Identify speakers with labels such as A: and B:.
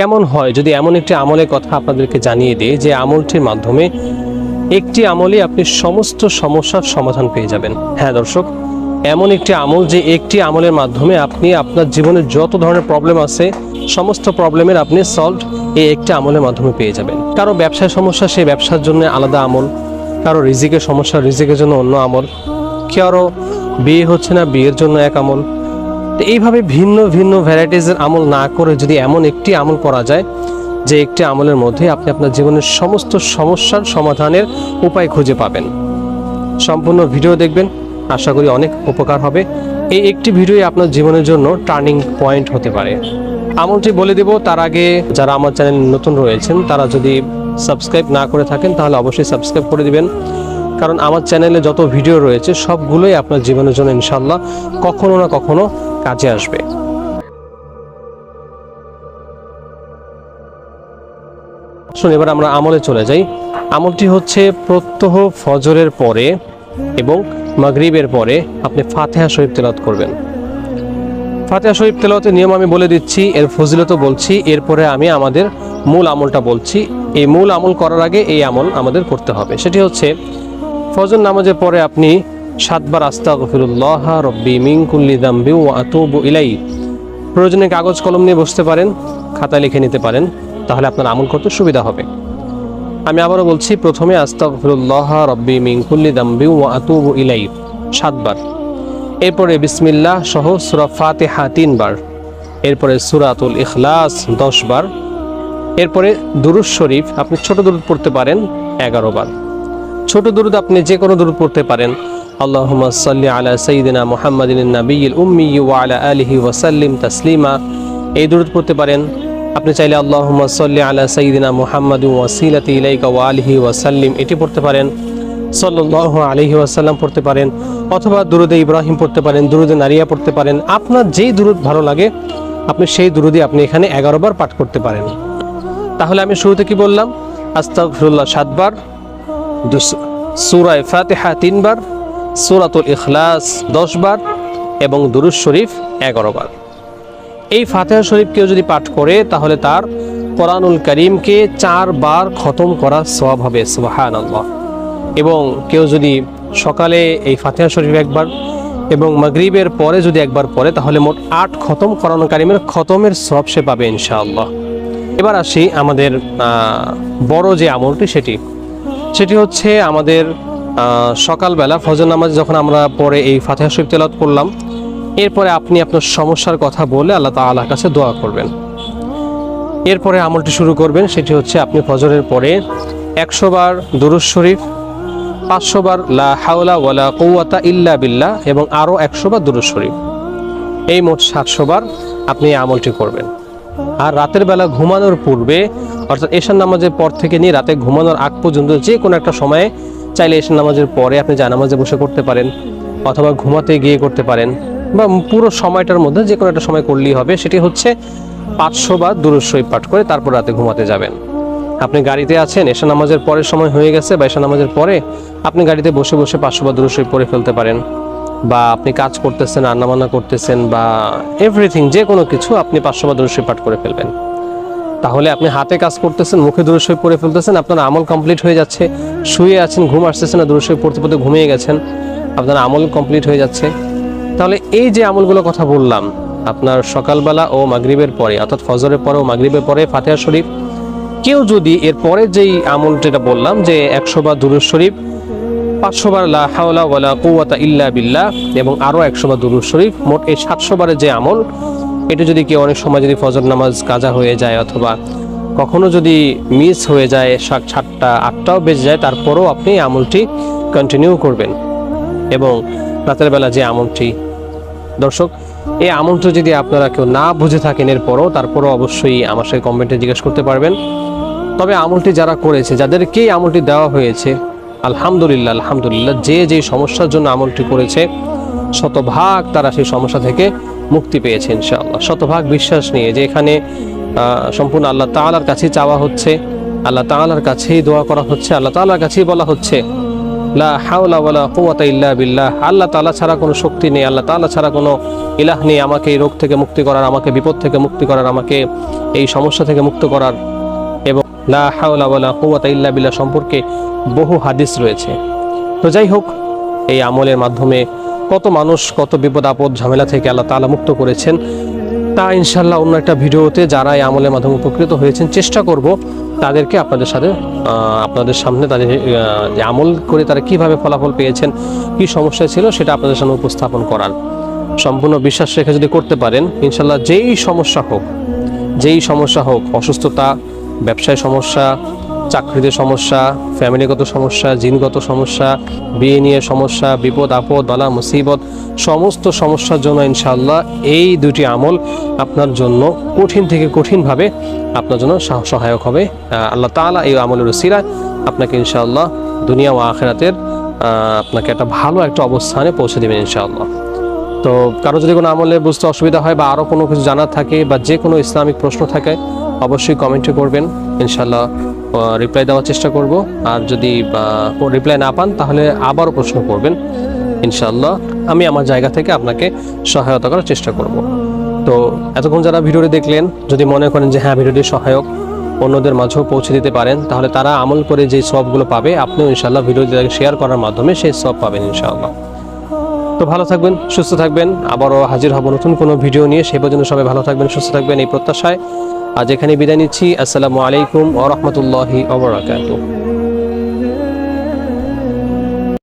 A: কেমন হয় যদি এমন একটি আমলের কথা আপনাদেরকে জানিয়ে দিই যে আমলটির মাধ্যমে একটি আমলে আপনি সমস্ত সমস্যার সমাধান পেয়ে যাবেন। হ্যাঁ দর্শক, এমন একটি আমল যে একটি আমলের মাধ্যমে আপনি আপনার জীবনের যত ধরনের প্রবলেম আছে, সমস্ত প্রবলেমের আপনি সলভ এই একটি আমলের মাধ্যমে পেয়ে যাবেন। কারও ব্যবসায় সমস্যা, সেই ব্যবসার জন্য আলাদা আমল। কারও রিজিকের সমস্যা, রিজিকের জন্য অন্য আমল। কারও বিয়ে হচ্ছে না, বিয়ের জন্য এক আমল। তো এইভাবে ভিন্ন ভিন্ন ভ্যারাইটিসের আমল না করে যদি এমন একটি আমল করা যায়, যে একটি আমলের মধ্যে আপনি আপনার জীবনের সমস্ত সমস্যার সমাধানের উপায় খুঁজে পাবেন। সম্পূর্ণ ভিডিও দেখবেন, আশা করি অনেক উপকার হবে। এই একটি ভিডিওই আপনার জীবনের জন্য টার্নিং পয়েন্ট হতে পারে। আমলটি বলে দেব, তার আগে যারা আমার চ্যানেল নতুন রয়েছেন, তারা যদি সাবস্ক্রাইব না করে থাকেন, তাহলে অবশ্যই সাবস্ক্রাইব করে দিবেন। কারণ আমার চ্যানেলে যত ভিডিও রয়েছে, সবগুলোই আপনার জীবনের জন্য ইনশাল্লাহ কখনো না কখনো কাজে আসবে। শুন এবার আমরা আমলে চলে যাই। আমলটি হচ্ছে প্রত্যহ ফজরের পরে এবং মাগরিবের পরে আপনি ফাতেহা শরীফ তেলাওয়াত করবেন। ফাতেহা শরীফ তেলাওয়াতের নিয়ম আমি বলে দিচ্ছি, এর ফজিলতও বলছি, এরপরে আমি আমাদের মূল আমলটা বলছি। এই মূল আমল করার আগে এই আমল আমাদের করতে হবে। সেটি হচ্ছে ফজর নামাজের পরে আপনি সাতবার আস্তা গফিরুল্লাহ রব্বি মিং কুল্লি দাম্বি ও আতুবু ইলাই প্রয়োজনে কাগজ কলম নিয়ে বসতে পারেন খাতায় লিখে নিতে পারেন, তাহলে আপনার আমল করতে সুবিধা হবে। আমি আবারও বলছি, প্রথমে আস্তাগফিরুল্লাহ রব্বি মিন কুল্লি দাম্বি ওয়া আতুবু ইলাই সাতবার। এরপরে বিসমিল্লাহ সহ সূরা ফাতিহা তিনবার। এরপরে সূরাতুল ইখলাস দশ বার এরপরে দুরুজ শরীফ, আপনি ছোট দুরুদ পড়তে পারেন, এগারো বার। ছোট দুরুদ আপনি যে কোনো দুরুদ পড়তে পারেন। আল্লাহুম্মা সাল্লি আলা সাইয়্যিদিনা মুহাম্মাদিন নাবিয়্যিল উম্মি আলা আলিহি ওয়া সাল্লিম তাসলিমা। এই দুরুদ পড়তে পারেন। আপনি চাইলে আল্লাহুম্মা সাল্লি আলা সাইয়্যিদিনা মুহাম্মাদ ওয়াসিলাতি ইলাইকা ওয়া আলিহি ওয়া সাল্লিম এটি পড়তে পারেন। সাল্লাল্লাহু আলাইহি ওয়াসাল্লাম পড়তে পারেন। অথবা দুরুদে ইব্রাহিম পড়তে পারেন, দুরুদে নারিয়া পড়তে পারেন। আপনার যেই দুরুদ ভালো লাগে, আপনি সেই দুরুদি আপনি এখানে এগারো বার পাঠ করতে পারেন। তাহলে আমি শুরুতে কি বললাম? আস্তাগফিরুল্লাহ সাতবার। সুরায় ফাতেহা তিনবার, সুরাতুল ইখলাস দশবার এবং দুরুজ শরীফ এগারো বার এই ফাতেহা শরীফ কেউ যদি পাঠ করে, তাহলে তার কোরআনুল করিমকে চারবার খতম করা সওয়াব হবে সুবাহান এবং কেউ যদি সকালে এই ফাতেহা শরীফ একবার এবং মাগরিবের পরে যদি একবার পড়ে, তাহলে মোট আট খতম কোরআন কারিমের খতমের সব সে পাবে ইনশাআল্লাহ। এবার আসি আমাদের বড় যে আমলটি, সেটি সেটি হচ্ছে আমাদের সকালবেলা ফজর নামাজ যখন আমরা পরে এই ফাতেহা শরীফ তেলাওয়াত করলাম, এরপরে আপনি আপনার সমস্যার কথা বলে আল্লাহ তাআলার কাছে দোয়া করবেন। এরপরে আমলটি শুরু করবেন, সেটি হচ্ছে আপনি ফজরের পরে একশো বার দুরুজ শরীফ, পাঁচশো বার লা হাওলা ওয়ালা কৌয়াতা ইল্লা বিল্লা এবং আরও একশো বার দুরুজ শরীফ। এই মোট সাতশো বার আপনি আমলটি করবেন। আর রাতের বেলা ঘুমানোর পূর্বে, অর্থাৎ এশার নামাজের পর থেকে নিয়ে রাতে ঘুমানোর আগ পর্যন্ত যে কোনো একটা সময়ে চাইলে এশার নামাজের পরে আপনি জানামাজে বসে করতে পারেন অথবা ঘুমাতে গিয়ে করতে পারেন বা পুরো সময়টার মধ্যে যে কোনো একটা সময় করলেই হবে, সেটি হচ্ছে পাঁচশো বা শরীফ পাঠ করে তারপর রাতে ঘুমাতে যাবেন। আপনি গাড়িতে আছেন এশা নামাজের পরের সময় হয়ে গেছে বা এশা নামাজের পরে আপনি গাড়িতে বসে বসে পাঁচশো বা শরীফ পড়ে ফেলতে পারেন। বা আপনি কাজ করতেছেন, রান্নাবান্না করতেছেন বা এভরিথিং যে কোনো কিছু আপনি পাঁচশো বা দুরুজ শরীফ পাঠ করে ফেলবেন। তাহলে আপনি হাতে কাজ করতেছেন, মুখে দূরে শরীফ পড়ে ফেলতেছেন, আপনার আমল কমপ্লিট হয়ে যাচ্ছে, শুয়ে আছেন, ঘুম আসতেছে না দূরে পড়তে পড়তে ঘুমিয়ে গেছেন, আপনার আমল কমপ্লিট হয়ে যাচ্ছে। তাহলে এই যে আমলগুলো কথা বললাম, আপনার সকালবেলা ও মাগরিবের পরে, অর্থাৎ ফজরের পরে ও মাগরিবের পরে ফাতেহা শরীফ, কেউ যদি এর পরে যেই আমল যেটা বললাম, যে একশো বার দুরুজ শরীফ পাঁচশো বার লা হাওলা ওয়ালা কুওয়াতা ইল্লা বিল্লাহ এবং আরও একশো বার দুরুজ শরীফ, মোট এই সাতশো বারের যে আমল, এটা যদি কেউ অনেক সময় যদি ফজর নামাজ কাজা হয়ে যায় অথবা কখনো যদি মিস হয়ে যায়, সাত সাতটা, আটটাও বেজে যায়, তারপরেও আপনি আমলটি কন্টিনিউ করবেন। এবং রাতের বেলা যে আমলটি, দর্শক, এই আমলটি যদি আপনারা কেউ না বুঝে থাকেন এরপরও, তারপরও অবশ্যই আমার সাথে কমেন্টে জিজ্ঞেস করতে পারবেন। তবে আমলটি যারা করেছে, যাদেরকেই আমলটি দেওয়া হয়েছে আলহামদুলিল্লাহ আলহামদুলিল্লাহ, যে যে সমস্যার জন্য আমলটি করেছে, শতভাগ তারা সেই সমস্যা থেকে মুক্তি পেয়েছে ইনশাআল্লাহ। শতভাগ বিশ্বাস নিয়ে যে এখানে সম্পূর্ণ আল্লাহ তাআলার কাছেই চাওয়া হচ্ছে, আল্লাহ তাআলার কাছেই দোয়া করা হচ্ছে, আল্লাহ তাআলার কাছেই বলা হচ্ছে, লা হাওলা বিল্লাহ। আল্লাহ তাআলা ছাড়া কোনো শক্তি নেই, আল্লাহ তাআলা ছাড়া কোনো ইলাহ নেই আমাকে এই রোগ থেকে মুক্তি করার, আমাকে বিপদ থেকে মুক্তি করার, আমাকে এই সমস্যা থেকে মুক্ত করার। লা হাওলা ওয়ালা কুওয়াতা ইল্লা বিল্লাহ সম্পর্কে বহু হাদিস রয়েছে। তো যাই হোক, এই আমলের মাধ্যমে কত মানুষ, কত বিপদ আপদ, ঝামেলা থেকে আল্লাহ তাআলা মুক্ত করেছেন, তা ইনশাল্লাহ অন্য একটা ভিডিওতে যারা এই আমলের মাধ্যমে উপকৃত হয়েছেন, চেষ্টা করব তাদেরকে আপনাদের সাথে আপনাদের সামনে তাদের যে আমল করে তারা কীভাবে ফলাফল পেয়েছেন, কি সমস্যা ছিল সেটা আপনাদের সামনে উপস্থাপন করার সম্পূর্ণ বিশ্বাস রেখে যদি করতে পারেন ইনশাল্লাহ যেই সমস্যা হোক, যেই সমস্যা হোক, অসুস্থতা ব্যবসায় সমস্যা, চাকরিতে সমস্যা, ফ্যামিলিগত সমস্যা, জিনগত সমস্যা, বিয়ে নিয়ে সমস্যা, বিপদ, আপদ, বালা, মুসিবত, সমস্ত সমস্যার জন্য ইনশাল্লাহ এই দুটি আমল আপনার জন্য কঠিন থেকে কঠিনভাবে আপনার জন্য সহায়ক হবে। আল্লাহ তাআলা এই আমলের উসিলায় আপনাকে ইনশাআল্লাহ দুনিয়া ও আখেরাতের আপনাকে একটা ভালো একটা অবস্থানে পৌঁছে দেবেন ইনশাআল্লাহ। তো কারও যদি কোনো আমলে বুঝতে অসুবিধা হয় বা আরও কোনো কিছু জানার থাকে বা যে কোনো ইসলামিক প্রশ্ন থাকে অবশ্যই কমেন্টে করবেন। ইনশাল্লাহ রিপ্লাই দেওয়ার চেষ্টা করব। আর যদি রিপ্লাই না পান, তাহলে আবারও প্রশ্ন করবেন। ইনশাল্লাহ আমি আমার জায়গা থেকে আপনাকে সহায়তা করার চেষ্টা করব। তো এতক্ষণ যারা ভিডিওটি দেখলেন, যদি মনে করেন যে হ্যাঁ ভিডিওটি সহায়ক, অন্যদের মাঝেও পৌঁছে দিতে পারেন, তাহলে তারা আমল করে যে সবগুলো পাবে, আপনিও ইনশাল্লাহ ভিডিওটি শেয়ার করার মাধ্যমে সেই সব পাবেন ইনশাআল্লাহ। তো ভালো থাকবেন, সুস্থ থাকবেন, আবারও হাজির হব নতুন কোনো ভিডিও নিয়ে। সেই পর্যন্ত সবাই ভালো থাকবেন, সুস্থ থাকবেন এই প্রত্যাশায়। আজ এখানে বিদায় নিচ্ছি। আসসালামু আলাইকুম ও রাহমাতুল্লাহি